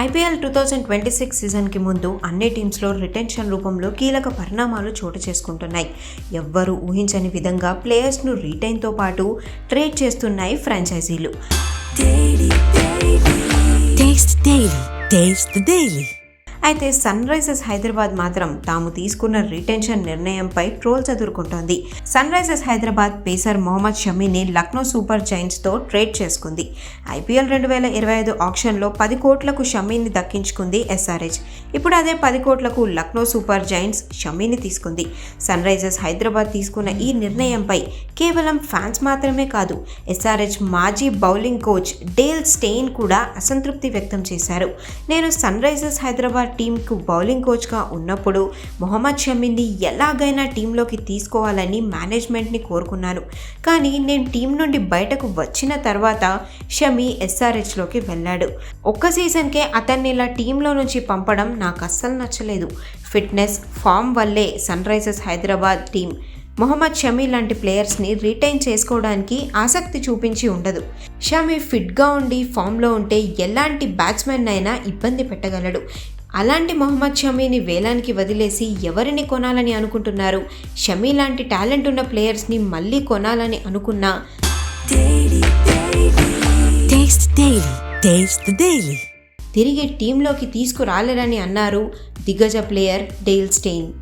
IPL two thousand twenty six సీజన్కి ముందు అన్ని టీమ్స్లో రిటెన్షన్ రూపంలో కీలక పరిణామాలు చోటు చేసుకుంటున్నాయి. ఎవ్వరూ ఊహించని విధంగా ప్లేయర్స్ను రీటైన్తో పాటు ట్రేడ్ చేస్తున్నాయి ఫ్రాంచైజీలు. అయితే సన్ రైజర్స్ హైదరాబాద్ మాత్రం తాము తీసుకున్న రిటెన్షన్ నిర్ణయంపై ట్రోల్స్ ఎదుర్కొంటోంది Sunrisers Hyderabad pacer Mohammed షమీని లక్నో సూపర్ జైంట్స్తో ట్రేడ్ చేసుకుంది. ఐపీఎల్ రెండు వేల ఇరవై ఐదు ఆప్షన్లో పది కోట్లకు షమీని దక్కించుకుంది ఎస్ఆర్హెచ్. ఇప్పుడు అదే పది కోట్లకు లక్నో సూపర్ జైంట్స్ షమీని తీసుకుంది. సన్ రైజర్స్ హైదరాబాద్ తీసుకున్న ఈ నిర్ణయంపై కేవలం ఫ్యాన్స్ మాత్రమే కాదు ఎస్ఆర్హెచ్ మాజీ బౌలింగ్ కోచ్ డేల్ స్టెయిన్ కూడా అసంతృప్తి వ్యక్తం చేశారు. నేను సన్ రైజర్స్ హైదరాబాద్ టీంకు బౌలింగ్ కోచ్గా ఉన్నప్పుడు మొహమ్మద్ షమీని ఎలాగైనా టీంలోకి తీసుకోవాలని మేనేజ్మెంట్ని కోరుకున్నాను కానీ నేను టీం నుండి బయటకు వచ్చిన తర్వాత షమీ ఎస్ఆర్హెచ్లోకి వెళ్ళాడు. ఒక్క సీజన్కే అతన్ని ఇలా టీంలో నుంచి పంపడం నాకు అస్సలు నచ్చలేదు. ఫిట్నెస్ ఫామ్ వల్లే Sunrisers Hyderabad team Mohammed Shami లాంటి ప్లేయర్స్ని రిటైన్ చేసుకోవడానికి ఆసక్తి చూపించి ఉండదు. షమీ ఫిట్గా ఉండి ఫామ్లో ఉంటే ఎలాంటి బ్యాట్స్మెన్ అయినా ఇబ్బంది పెట్టగలడు. అలాంటి మొహమ్మద్ షమీని వేలానికి వదిలేసి ఎవరిని కొనాలని అనుకుంటున్నారు? షమీ లాంటి టాలెంట్ ఉన్న ప్లేయర్స్ని మళ్ళీ కొనాలని అనుకున్నా? తిరిగి టీంలోకి తీసుకురాలేరని అన్నారు దిగ్గజ player Dale Steyn.